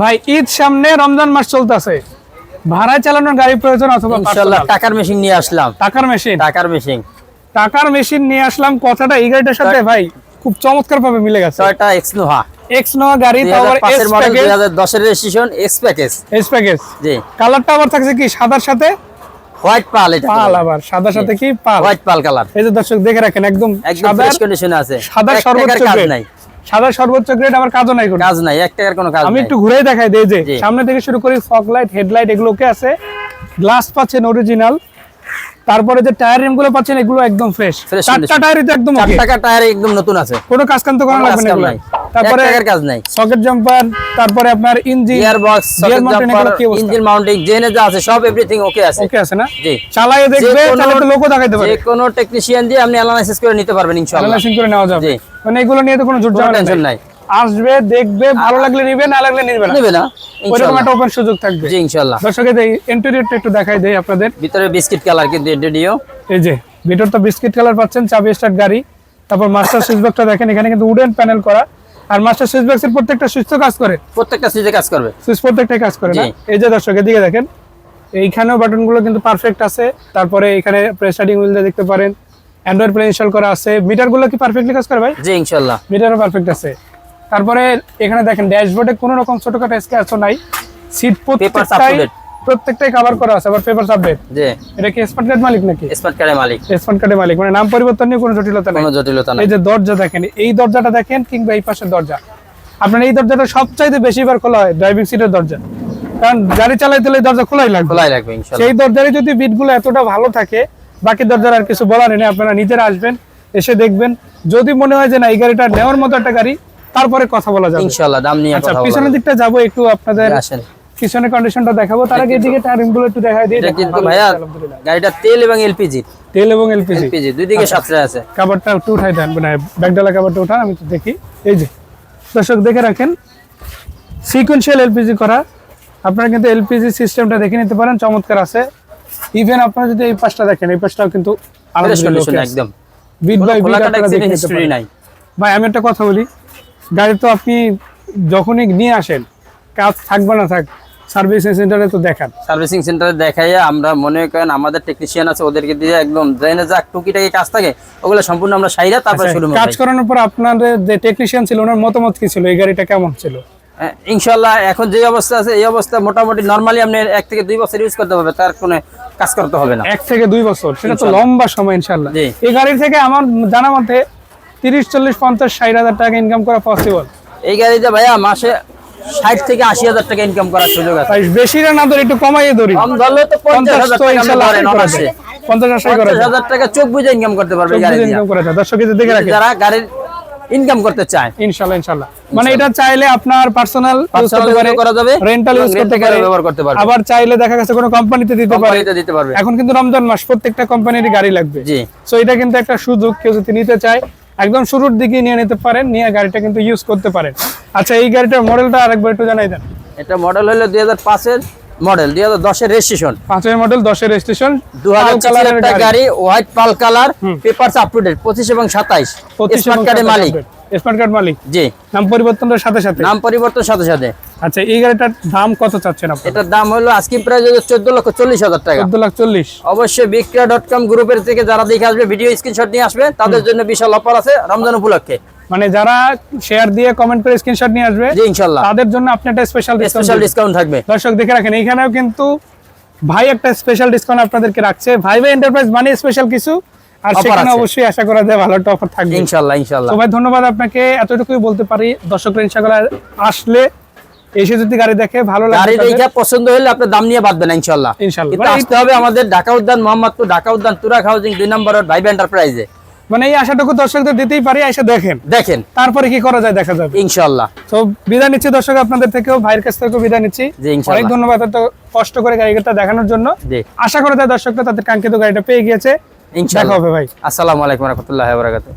ভাই ঈদ সামনে রমজান মাস চলতেছে। ভাড়ায় চালানোর গাড়ি প্রয়োজন অথবা ইনশাআল্লাহ টাকার মেশিন নিয়ে আসলাম। টাকার মেশিন টাকার মেশিন টাকার মেশিন নিয়ে আসলাম কথাটা এই গাড়িটার সাথে ভাই খুব চমৎকার ভাবে মিলে গেছে। টয়টা গাড়ি তারপর এস প্যাকেজ হাজার দশের registration X package S package G. কালারটা আবার থাকছে কি সাদার সাথে? হোয়াইট পাল এটা পাল আবার সাদার সাথে কি পাল হোয়াইট পাল কালার এই যে দর্শক দেখে রাখেন একদম একদম সাদা ফ্রেশ কন্ডিশনে আছে। সাদা সর্বোচ্চ নাই। সাদা সর্বোচ্চ গ্রেড আবার কাজও নাই কাজ নাই এক টাকার কোনো কাজ আমি একটু ঘুরেই দেখাই দেই যে সামনে থেকে শুরু করি ফগ লাইট হেডলাইট এগুলো ওকে আছে। গ্লাস পাচ্ছেন অরিজিনাল তারপরে যে টায়ার রিমগুলো পাচ্ছেন এগুলো একদম ফ্রেশ চারটা টায়ারই তো একদম ওকে টাকা টায়ার একদম নতুন আছে। কোনো কাজ কাম তো করা লাগবে না তারপরে টাকার কাজ নাই। সকেট জাম্পার তারপরে আপনার engine gear box socket jumper? Engine mounting জেনে যা আছে সব এভরিথিং ওকে আছে। ওকে আছে না? জি। চালায়ে দেখবে যে তাহলে তো লোকও দেখাইতে পারে। যে কোনো টেকনিশিয়ান দিয়ে আপনি অ্যানালাইসিস করে নিতে পারবেন ইনশাআল্লাহ। অ্যানালাইসিং করে নেওয়া যাবে। জি। মানে এগুলো নিয়ে তো কোনো জোর টেনশন নাই। আসবে দেখবে ভালো লাগলে নিবে না লাগলে নিবে না। নেবে না ওইরকম একটা ওপেন সুযোগ থাকবে। জি ইনশাআল্লাহ দর্শকের এই ইন্টেরিয়রটা একটু দেখাই দেই আপনাদের। ভিতরে বিস্কিট কালার কিন্তু এডিও এই যে ভিতরটা বিস্কিট কালার পাচ্ছেন চাবি স্টার্ট গাড়ি। তারপর মাস্টার সুইচ বক্সটা দেখেন এখানে কিন্তু উডেন প্যানেল করা। আর মাস্টার সুইচ বক্সের প্রত্যেকটা সুইচ তো কাজ করে। প্রত্যেকটা সুইচে কাজ করবে। সুইচ প্রত্যেকটাই কাজ করে না? এই যে দর্শক এদিকে দেখেন। এইখানেও বাটনগুলো কিন্তু পারফেক্ট আছে। তারপরে এখানে প্রেসারিং হুইল দেখতে পারেন। অ্যান্ড্রয়েড প্লে ইনস্টল করা আছে। মিটারগুলো কি পারফেক্টলি কাজ করে ভাই? জি ইনশাআল্লাহ মিটারও পারফেক্ট আছে। তারপরে এখানে দেখেন ড্যাশবোর্ডে কোনো রকম ছোটখাটো স্ক্র্যাচও নাই। সিট প্রত্যেকটাই। প্রত্যেকটাই কভার করা আছে আবার পেপার আপডেট জি। এটা কি স্মার্ট কার্ড মালিক নাকি? স্মার্ট কার্ডের মালিক। স্মার্ট কার্ডের মালিক। মানে নাম পরিবর্তন নিয়ে কোনো জটিলতা নেই। কোনো জটিলতা নাই। এই যে দরজা দেখেন এই দরজাটা দেখেন কিংবা এই পাশের দরজা। আপনার এই দরজাটা সবচাইতে বেশিবার খোলা হয় ড্রাইভিং সিটের দরজা। কারণ গাড়ি চালাইতে দরজা খোলাই লাগবে। খোলাই রাখবে ইনশাআল্লাহ সেই দরজারই যদি বিটগুলো এতটা ভালো থাকে বাকি দরজার আর কিছু বলার নেই আপনারা নিজেরা আসবেন এসে দেখবেন। যদি মনে হয় যে না এই গাড়িটা নেওয়ার মতো একটা গাড়ি তারপরে কথা বলা যাবে। ইনশাআল্লাহ দাম নিয়ে আচ্ছা পিছনের দিকটা যাব একটু আপনাদের আসেন। পিছনের কন্ডিশনটা দেখাবো। তার আগে এদিকে টায়ারিংগুলো একটু দেখাই দিই এটা কিন্তু ভাইয়া গাড়িটা তেল এবং এলপিজি। তেল এবং এলপিজি। এলপিজি দুই দিকে সাশ্রয় আছে। কাবারটা একটু উঠাই দেন মানে ব্যাগডালা কাবারটা উঠান আমি তো দেখি। এই যে দর্শক দেখে রাখেন সিকোয়েন্সিয়াল এলপিজি করা। আপনারা কিন্তু এলপিজি সিস্টেমটা দেখে নিতে পারেন চমৎকার আছে। ইভেন আপনারা যদি এই পাশটা দেখেন এই পাশটাও কিন্তু একদম। বিট বাই বিট আপনারা দেখে নিতে হিস্টরি পারেন। নাই। ভাই আমি একটা কথা বলি গাড়ি তো আপনি যখনই নিয়ে আসেন কাজ থাকবে না থাক সার্ভিসিং সেন্টারে তো দেখান। সার্ভিসিং সেন্টারে দেখাইয়া আমরা মনে করেন আমাদের টেকনিশিয়ান আছে ওদেরকে দিয়ে একদম জেনে যাক টুকিটাকি কাজ থাকে ওগুলো সম্পূর্ণ আমরা সাইরা তারপর শুরু আচ্ছা, কাজ করানোর পর আপনাদের যে টেকনিশিয়ান ছিল ওনার মতামত কি ছিল? এই গাড়িটা কেমন ছিল? ইনশাল্লাহ এখন যে অবস্থা আছে এই অবস্থা মোটামুটি নর্মালি আপনি এক থেকে দুই বছর ইউজ করতে পারবে তার কোনো কাজ করতে হবে না। এক থেকে দুই বছর সেটা তো লম্বা সময় ইনশাল্লাহ এই গাড়ির থেকে আমার জানা মতে তিরিশ চল্লিশ পঞ্চাশ ষাট হাজার টাকা ইনকাম করা পসিবল এই গাড়িতে ভাইয়া মাসে ষাট থেকে আশি হাজার টাকা ইনকাম করার সুযোগ আছে। বেশি না ধরে একটু কমাইয়ে ধরি। কম ধরলে তো পঞ্চাশ হাজার টাকা। পঞ্চাশ হাজার টাকা চোখ বুঝে ইনকাম করতে পারবে গাড়ি। ইনকাম করা যায়। দর্শক দেখে রাখেন। যারা গাড়ির ইনকাম করতে চায়। ইনশাল্লাহ ইনশাল্লাহ। মানে এটা চাইলে আপনার পার্সোনাল ইউজ করতে পারে করা যাবে রেন্টাল ইউজ করতে পারে ব্যবহার করতে পারবে। আবার চাইলে দেখা গেছে কোনো কোম্পানিতে দিতে পারে। কোম্পানিতে দিতে পারবে। এখন কিন্তু রমজান মাস প্রত্যেকটা কোম্পানির গাড়ি লাগবে। জি। সো এটা কিন্তু একটা সুযোগ কেউ যদি নিতে চায় একদম শুরুর দিকে নিয়ে নিতে পারেন নিয়ে গাড়িটা কিন্তু ইউজ করতে পারেন। আচ্ছা এই গাড়িটার মডেলটা আরেকবার একটু জানাই দেন। এটা মডেল হলো দুই হাজার পাঁচের মডেল দুই হাজার দশের রেজিস্ট্রেশন পাঁচের মডেল দশের রেজিস্ট্রেশন দু হাজার গাড়ি। White pearl colour papers up to date পঁচিশ এবং সাতাইশ। স্মার্ট কার্ডের মালিক। স্মার্ট কার্ড মালিক। জি। নাম পরিবর্তনের সাথে সাথে। নাম পরিবর্তন সাথে সাথে। আচ্ছা এই গাড়িটার দাম কত চাচ্ছেন আপনি এটার দাম হলো আজকে হলো চোদ্দ লক্ষ চল্লিশ হাজার টাকা। চোদ্দ লাখ চল্লিশ। অবশ্যই বিক্রিয়া ডট কম গ্রুপের থেকে যারা দেখে আসবে ভিডিও স্ক্রিনশট নিয়ে আসবে তাদের জন্য বিশাল অফার আছে রমজান উপলক্ষে। মানে যারা শেয়ার দিয়ে কমেন্ট করে স্ক্রিনশট নিয়ে আসবে জি ইনশাল্লাহ। তাদের জন্য আপনি একটা স্পেশাল স্পেশাল ডিসকাউন্ট থাকবে। দর্শক দেখে রাখেন এখানেও কিন্তু ভাই একটা স্পেশাল ডিসকাউন্ট আপনাদেরকে রাখছে। ভাই ভাই এন্টারপ্রাইজ মানে স্পেশাল কিছু আর সেখানে অবশ্যই আশা করা যায় ভালো একটা অফার থাকবে। ইনশাল্লাহ ইনশাল্লাহ। তো ভাই ধন্যবাদ আপনাকে এতটুকুই বলতে পারি। দর্শকরা ইনশাআল্লাহ আসলে এসে যদি গাড়ি দেখে ভালো লাগে গাড়ি দেখে পছন্দ হলে আপনার দাম নিয়ে বাঁধবেন। কিন্তু মানে আসতে হবে আমাদের ঢাকা উদ্যান মোহাম্মদপুর ঢাকা উদ্যান তুরাক হাউজিং দুই নম্বর ভাইব এন্টারপ্রাইজে মানে এই আশাটুকু দর্শকদের দিতেই পারি এসে দেখেন। দেখেন। তারপরে কি করা যায় দেখা যাবে। ইনশাল্লাহ। তো বিদায় নিচ্ছি দর্শক আপনাদের থেকেও ভাইয়ের কাছ থেকেও বিদায় নিচ্ছি। অনেক ধন্যবাদ এত কষ্ট করে গাড়িটা দেখানোর জন্য। আশা করা যায় দর্শকরা তাদের কাঙ্ক্ষিত গাড়িটা পেয়ে গিয়েছে। দেখা হবে ভাই। আসসালামু আলাইকুম রহমতুল্লাহ বারাকাতুহ।